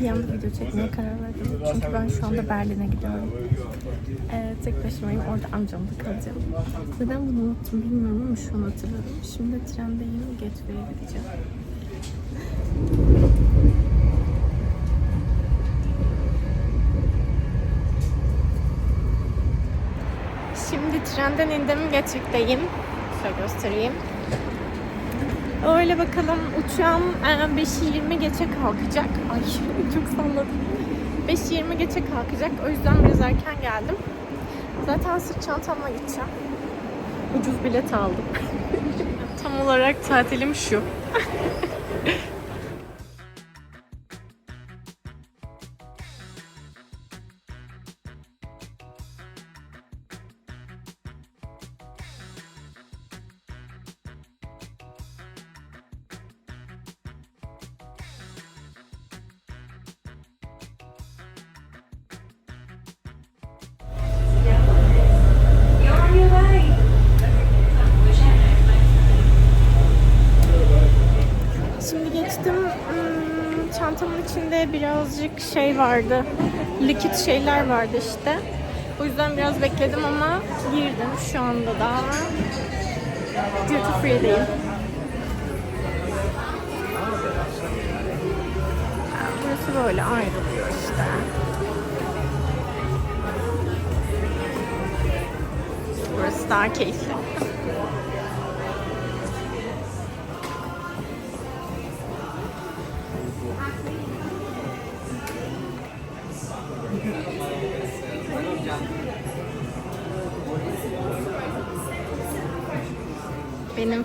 Bir anda video çekmeye karar verdim. Çünkü ben şu anda Berlin'e gidiyorum. Ee, tek başımayım. Orada amcamda kalacağım. Neden bunu unuttum bilmiyorum ama şu an hatırladım. Şimdi trendeyim. Gateway'e gideceğim. Şimdi trenden indim. Gatwick'teyim. Şöyle göstereyim. Öyle bakalım uçağım e, 5'i 20 geçe kalkacak. Ay çok salladım. 5'i 20 geçe kalkacak. O yüzden biraz erken geldim. Zaten sırt çantamla gideceğim. Ucuz bilet aldım. Tam olarak tatilim şu. vardı. Likit şeyler vardı işte. O yüzden biraz bekledim ama girdim şu anda da. Duty free'deyim. Burası böyle ayrılıyor işte. Burası daha keyifli.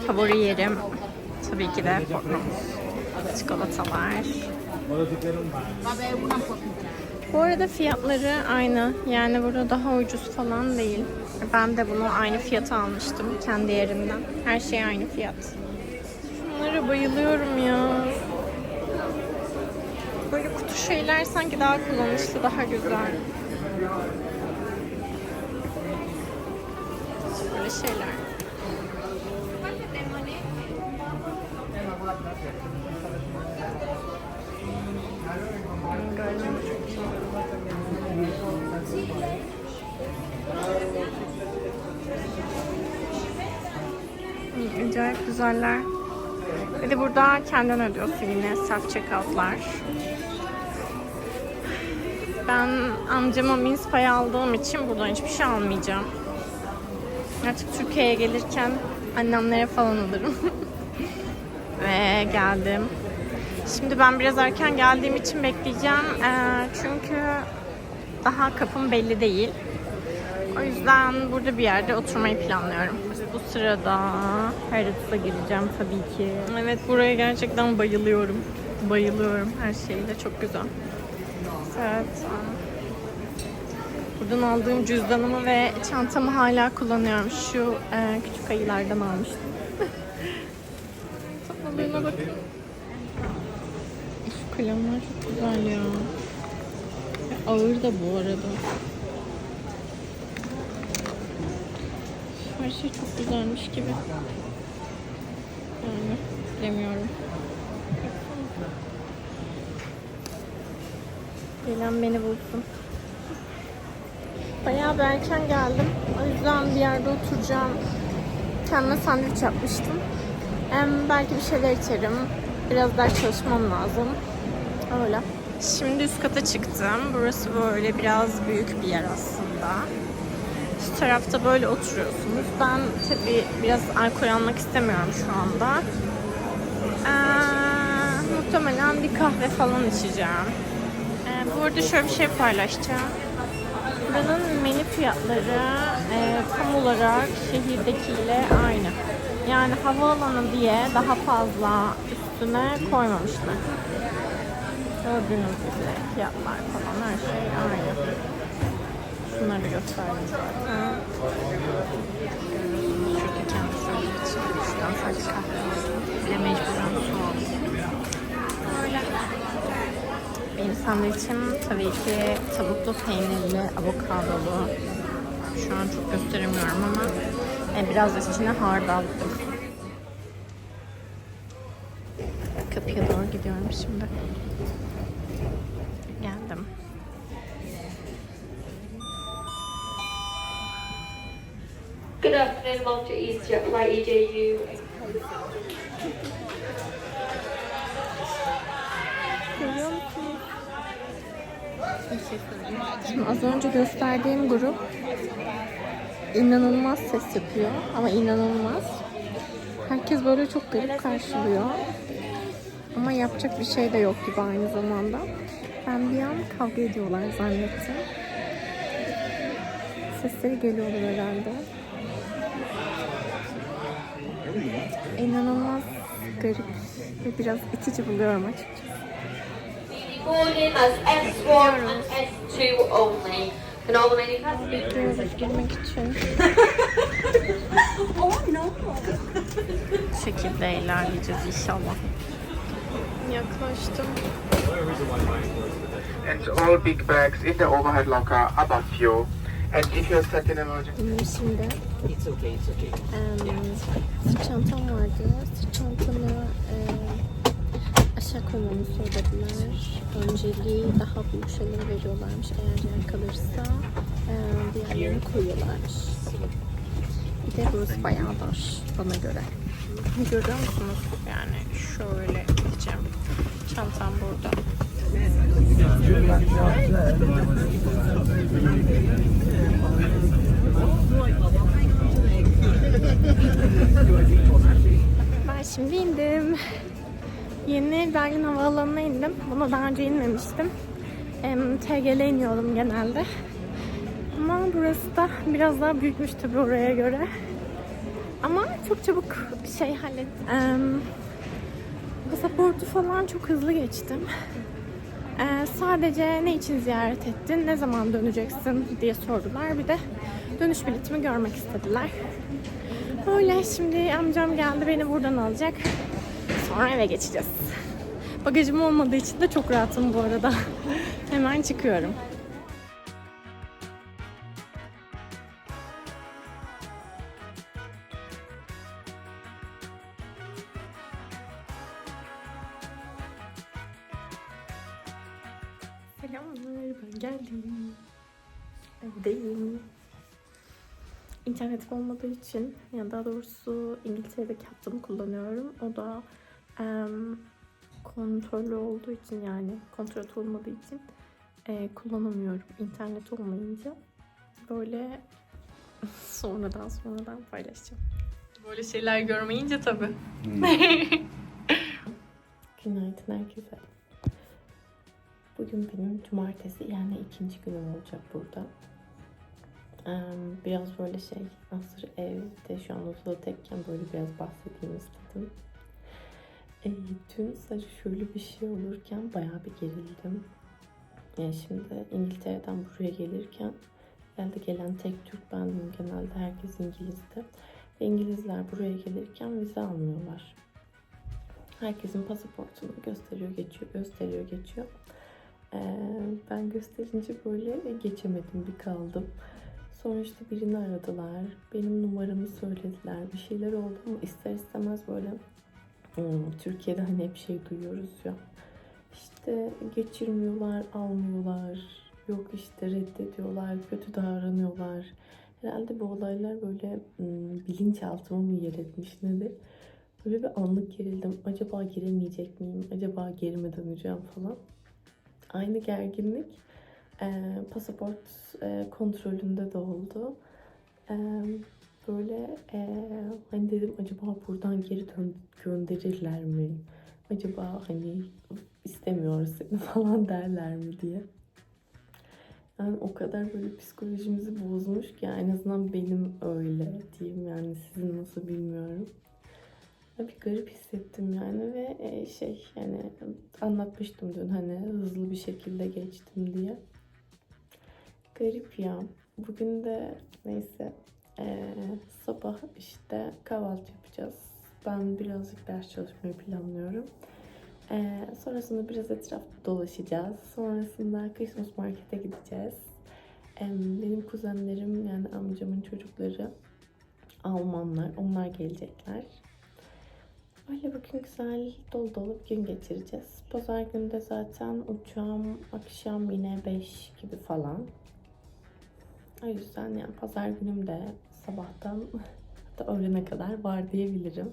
Favori yerim tabii ki de Portnox. Çikolatalar. Bu arada fiyatları aynı. Yani burada daha ucuz falan değil. Ben de bunu aynı fiyata almıştım kendi yerimden. Her şey aynı fiyat. Şunlara bayılıyorum ya. Böyle kutu şeyler sanki daha kullanışlı, daha güzel. Böyle şeyler. Acayip güzeller. Bir de burada kendin ödüyorsun yine self checkout'lar. Ben amcama mince aldığım için buradan hiçbir şey almayacağım. Artık Türkiye'ye gelirken annemlere falan alırım. Ve geldim. Şimdi ben biraz erken geldiğim için bekleyeceğim. Ee, çünkü daha kapım belli değil. O yüzden burada bir yerde oturmayı planlıyorum. Bu sırada Harrods'a gireceğim tabii ki. Evet buraya gerçekten bayılıyorum. Bayılıyorum her şeyle çok güzel. Evet. Buradan aldığım cüzdanımı ve çantamı hala kullanıyorum. Şu e, küçük ayılardan almıştım. Tatlılığına bakın. Şu kalemler çok güzel ya. Ağır da bu arada. Her şey çok güzelmiş gibi. Yani bilemiyorum. Gelen beni bulsun. Bayağı bir erken geldim. O yüzden bir yerde oturacağım. Kendime sandviç yapmıştım. Hem belki bir şeyler içerim. Biraz ders çalışmam lazım. Öyle. Şimdi üst kata çıktım. Burası böyle biraz büyük bir yer aslında. Şu tarafta böyle oturuyorsunuz. Ben tabii biraz alkol almak istemiyorum şu anda. Ee, muhtemelen bir kahve falan içeceğim. Ee, bu arada şöyle bir şey paylaşacağım. Buranın menü fiyatları e, tam olarak şehirdekiyle aynı. Yani havaalanı diye daha fazla üstüne koymamışlar. Gördüğünüz gibi fiyatlar falan her şey aynı. Şunları gösterdim zaten. Kendisi için. Sadece kahve aldım. De mecburen su aldım. Benim sandviçim tabii ki tavuklu peynirli, avokadolu. Şu an çok gösteremiyorum ama e, biraz da içine hardal. Kapıya doğru gidiyorum şimdi. Malta East Jet Flight EJU. Az önce gösterdiğim grup inanılmaz ses yapıyor ama inanılmaz. Herkes böyle çok garip karşılıyor. Ama yapacak bir şey de yok gibi aynı zamanda. Ben bir an kavga ediyorlar zannettim. Sesleri geliyorlar herhalde. İnanılmaz garip ve biraz itici buluyorum açıkçası. Boarding as S1 and S2 only. Can all remaining passengers Bekliyoruz girmek için. Bu şekilde ilerleyeceğiz inşallah. Yaklaştım. and all big bags in the overhead locker above you. And if you're stuck in emergency, şimdi It's okay, it's okay. em, sırt çantam vardı. Sırt çantamı em, aşağı koymamı söylediler. Önceliği daha büyük şeyleri veriyorlarmış. Eğer yer kalırsa em, diğerlerini koyuyorlarmış. Bir de burası bayağı dar bana göre. Görüyor musunuz? Yani şöyle gideceğim. Çantam burada. Ben şimdi indim. Yeni Berlin Havaalanı'na indim. Buna daha önce inmemiştim. Em, TGL iniyordum genelde. Ama burası da biraz daha büyükmüş tabii oraya göre. Ama çok çabuk şey hallettim. Pasaportu falan çok hızlı geçtim. Ee, sadece ne için ziyaret ettin, ne zaman döneceksin diye sordular. Bir de dönüş biletimi görmek istediler. Öyle şimdi amcam geldi beni buradan alacak. Sonra eve geçeceğiz. Bagajım olmadığı için de çok rahatım bu arada. Hemen çıkıyorum. Selamlar, ben geldim. Evdeyim. İnternetim olmadığı için, yani daha doğrusu İngiltere'deki hattımı kullanıyorum. O da em, kontrollü olduğu için yani kontrat olmadığı için e, kullanamıyorum internet olmayınca. Böyle sonradan sonradan paylaşacağım. Böyle şeyler görmeyince tabii. Günaydın herkese. Bugün benim cumartesi yani ikinci günüm olacak burada. Biraz böyle şey, hazır evde şu an odada tekken böyle biraz bahsedeyim istedim. Eee, Dün sadece şöyle bir şey olurken bayağı bir gerildim. Yani şimdi İngiltere'den buraya gelirken geldi gelen tek Türk bendim genelde herkes İngiliz'de. Ve İngilizler buraya gelirken vize almıyorlar. Herkesin pasaportunu gösteriyor, geçiyor, gösteriyor, geçiyor. Ee, ben gösterince böyle geçemedim, bir kaldım. Sonra işte birini aradılar, benim numaramı söylediler, bir şeyler oldu ama ister istemez böyle hmm, Türkiye'de hani hep şey duyuyoruz ya. İşte geçirmiyorlar, almıyorlar, yok işte reddediyorlar, kötü davranıyorlar. Herhalde bu olaylar böyle hmm, bilinçaltıma mı yer etmiş nedir? Böyle bir anlık gerildim. Acaba giremeyecek miyim? Acaba geri mi döneceğim falan. Aynı gerginlik e, pasaport e, kontrolünde de oldu. E, böyle e, hani dedim acaba buradan geri dön gönderirler mi? Acaba hani istemiyoruz seni falan derler mi diye. Yani o kadar böyle psikolojimizi bozmuş ki en azından benim öyle diyeyim yani sizin nasıl bilmiyorum. Bir garip hissettim yani ve e, şey yani anlatmıştım dün hani hızlı bir şekilde geçtim diye. Garip ya. Bugün de neyse e, sabah işte kahvaltı yapacağız. Ben birazcık ders çalışmayı planlıyorum. E, sonrasında biraz etrafta dolaşacağız. Sonrasında Christmas Market'e gideceğiz. E, benim kuzenlerim yani amcamın çocukları Almanlar. Onlar gelecekler. Öyle bugün güzel dolu dolu bir gün geçireceğiz. Pazar günü de zaten uçağım akşam yine 5 gibi falan. O yüzden yani pazar günüm de sabahtan hatta öğlene kadar var diyebilirim.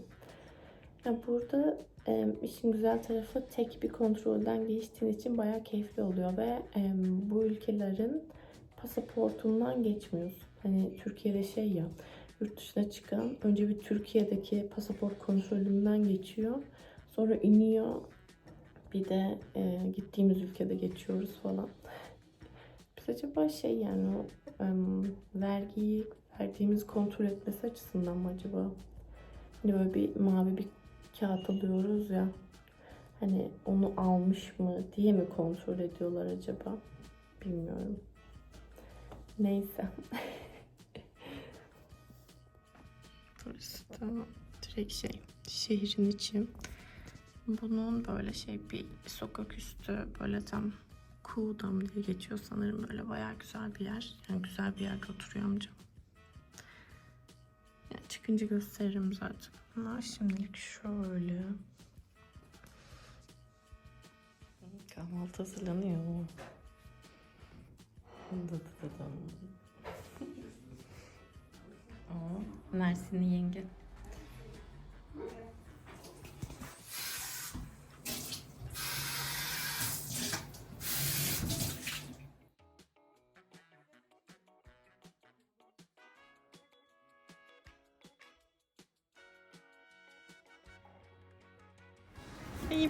Ya burada e, işin güzel tarafı tek bir kontrolden geçtiğin için bayağı keyifli oluyor ve e, bu ülkelerin pasaportundan geçmiyorsun. Hani Türkiye'de şey ya yurt dışına çıkan önce bir Türkiye'deki pasaport kontrolünden geçiyor. Sonra iniyor. Bir de e, gittiğimiz ülkede geçiyoruz falan. Biz acaba şey yani o vergiyi verdiğimiz kontrol etmesi açısından mı acaba? Hani böyle bir mavi bir kağıt alıyoruz ya. Hani onu almış mı diye mi kontrol ediyorlar acaba? Bilmiyorum. Neyse. Burası da direkt şey şehrin içi. Bunun böyle şey bir sokak üstü böyle tam Kuğdam diye geçiyor sanırım böyle bayağı güzel bir yer. Yani güzel bir yerde oturuyor amcam. Yani çıkınca gösteririm zaten. Ama şimdilik şöyle. Kahvaltı hazırlanıyor. Aa, Mersinli yenge.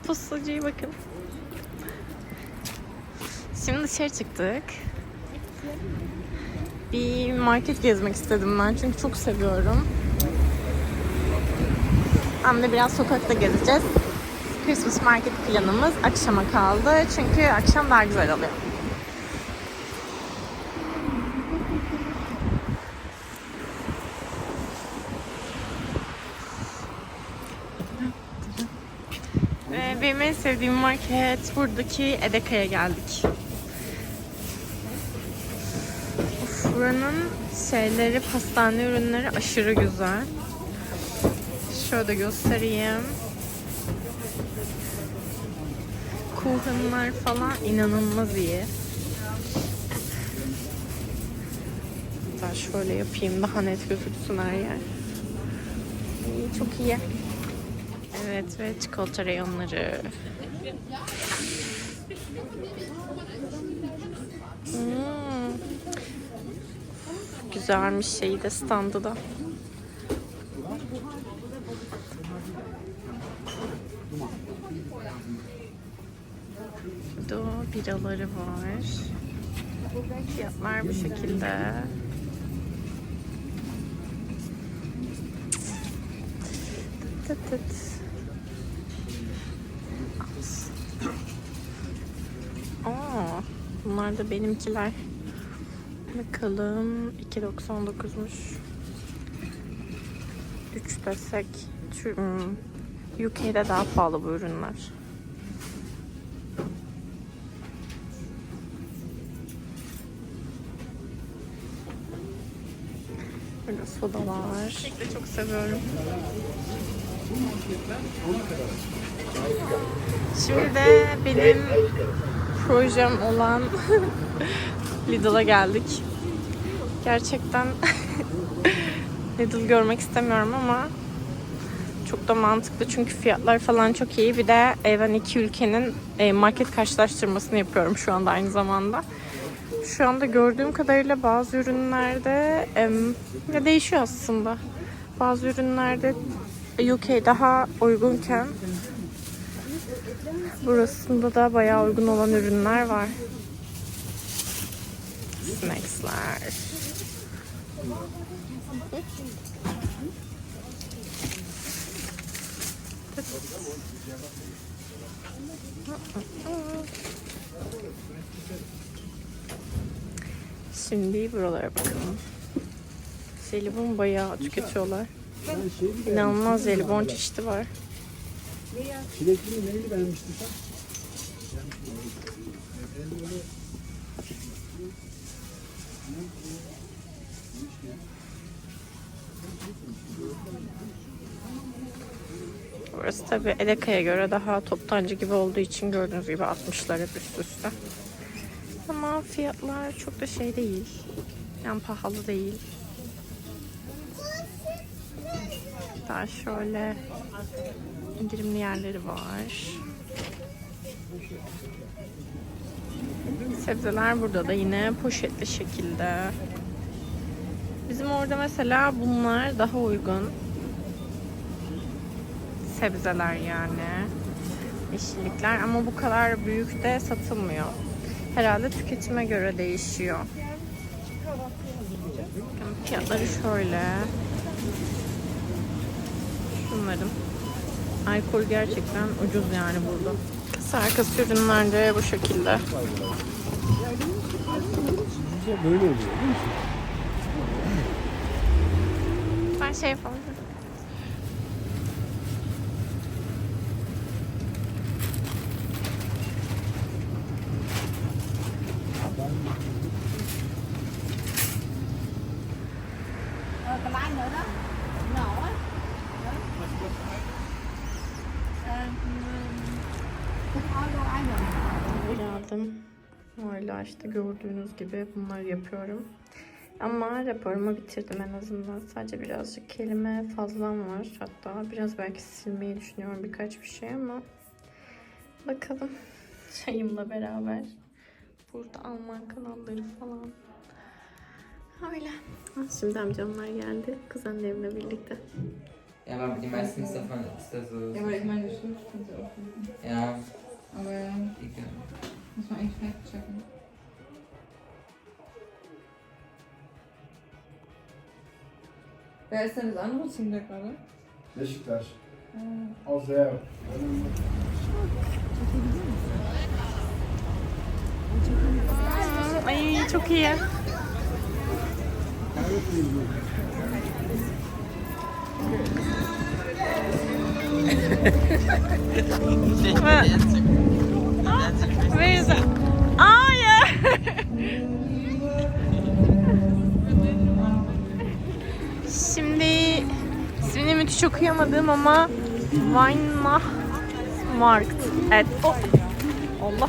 Postacıya bakın. Şimdi dışarı çıktık. Bir market gezmek istedim ben çünkü çok seviyorum. Hem de biraz sokakta gezeceğiz. Christmas market planımız akşama kaldı. Çünkü akşam daha güzel oluyor. Ve benim en sevdiğim market buradaki Edeka'ya geldik. Of, buranın şeyleri, pastane ürünleri aşırı güzel. Şöyle göstereyim. Kuchen'lar falan inanılmaz iyi. Hatta şöyle yapayım daha net gözüksün her yer. İyi, çok iyi. Evet ve çikolata reyonları. Hmm. Güzelmiş şeyi de standı da. Burada biraları var. Fiyatlar bu şekilde. Tıt tıt bunlar da benimkiler. Bakalım 2.99'muş. 3 desek hmm, UK'de daha pahalı bu ürünler. Burada sodalar. de çok seviyorum. Şimdi de benim projem olan Lidl'a geldik. Gerçekten Lidl görmek istemiyorum ama çok da mantıklı çünkü fiyatlar falan çok iyi. Bir de e, ben iki ülkenin e, market karşılaştırmasını yapıyorum şu anda aynı zamanda. Şu anda gördüğüm kadarıyla bazı ürünlerde ya değişiyor aslında. Bazı ürünlerde UK daha uygunken burasında da bayağı uygun olan ürünler var. Snacks'lar. Şimdi buralara bakalım. Jelibon bayağı tüketiyorlar. İnanılmaz jelibon çeşidi var. Çilekli neyli beğenmiştin sen? Burası tabi Eleka'ya göre daha toptancı gibi olduğu için gördüğünüz gibi 60'lar hep üst üste. Ama fiyatlar çok da şey değil. Yani pahalı değil. Daha şöyle indirimli yerleri var. Sebzeler burada da yine poşetli şekilde. Bizim orada mesela bunlar daha uygun. Sebzeler yani. Yeşillikler ama bu kadar büyük de satılmıyor. Herhalde tüketime göre değişiyor. Fiyatları şöyle. Şunların. Alkol gerçekten ucuz yani burada. Sarkası ürünler de bu şekilde. Böyle oluyor değil mi? Ben şey yapalım. Geldim. Hala işte gördüğünüz gibi bunları yapıyorum. Ama raporumu bitirdim en azından. Sadece birazcık kelime fazlam var. Hatta biraz belki silmeyi düşünüyorum birkaç bir şey ama bakalım çayımla beraber. Burada Alman kanalları falan. Öyle. Şimdi amcamlar geldi. Kuzenlerimle birlikte. Ja, aber die meisten ist davon ist da so. Ja, aber ich meine, die Schrift kannst du auch finden. Ja, Aber muss man eigentlich fact checken. Wer ist denn das andere Team da gerade? Beşiktaş. Der Ay çok iyi. Where is it? Oh yeah. İsmini müthiş okuyamadığım ama Weihnachtsmarkt. Evet. Oh. Allah.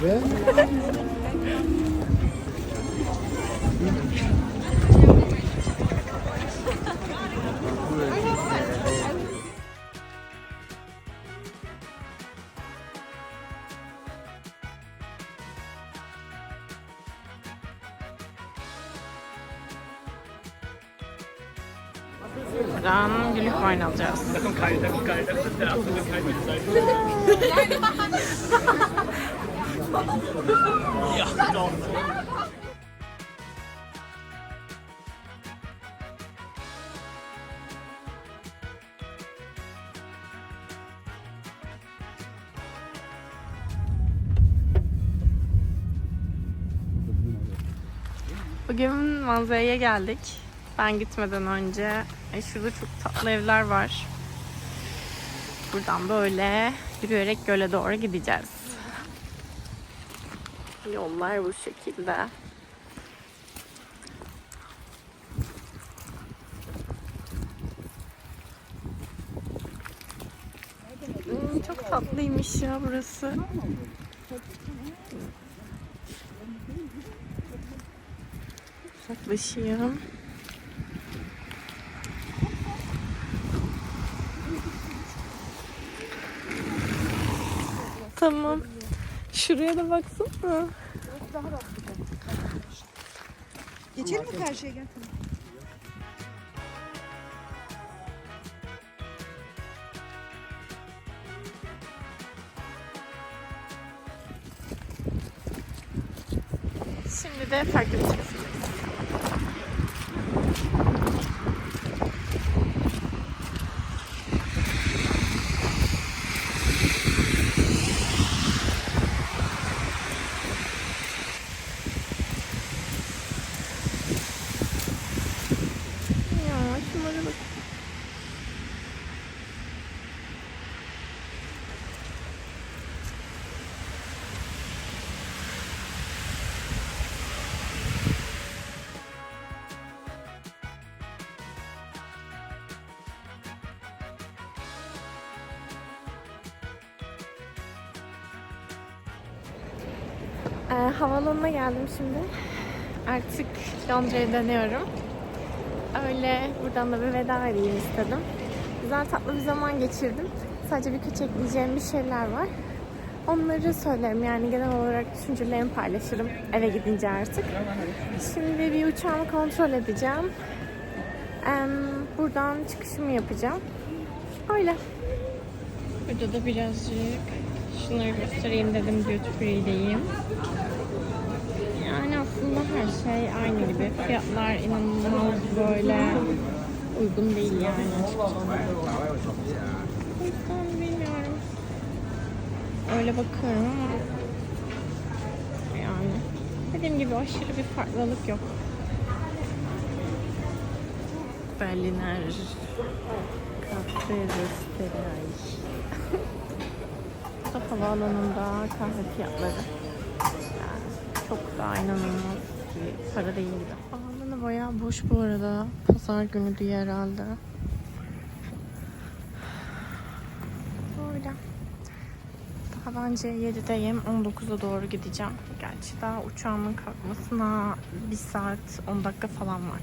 Bugün manzaraya geldik. Ben gitmeden önce e, şurada çok tatlı evler var. Buradan böyle yürüyerek göle doğru gideceğiz. Yollar bu şekilde. Hmm, çok tatlıymış ya burası. Uzaklaşayım. Tamam. Şuraya da baksana. Geçelim mi karşıya gel. Şimdi de farklı bir tarafı. Havaalanına geldim şimdi. Artık Londra'ya dönüyorum. Öyle buradan da bir veda edeyim istedim. Güzel tatlı bir zaman geçirdim. Sadece birkaç ekleyeceğim bir şeyler var. Onları söylerim yani genel olarak düşüncelerimi paylaşırım eve gidince artık. Şimdi bir uçağımı kontrol edeceğim. Buradan çıkışımı yapacağım. Öyle. Burada da birazcık şunları göstereyim dedim duty free'deyim. Şey aynı gibi. Fiyatlar inanılmaz böyle uygun değil yani açıkçası. O yüzden bilmiyorum. Öyle bakıyorum ama yani dediğim gibi aşırı bir farklılık yok. Berliner Kafe Rösterei. Havaalanında kahve fiyatları. Yani çok da inanılmaz bir para değil de. Havaalanı bayağı boş bu arada. Pazar günü diye herhalde. Öyle. Daha bence 7'deyim. 19'a doğru gideceğim. Gerçi daha uçağımın kalkmasına 1 saat 10 dakika falan var.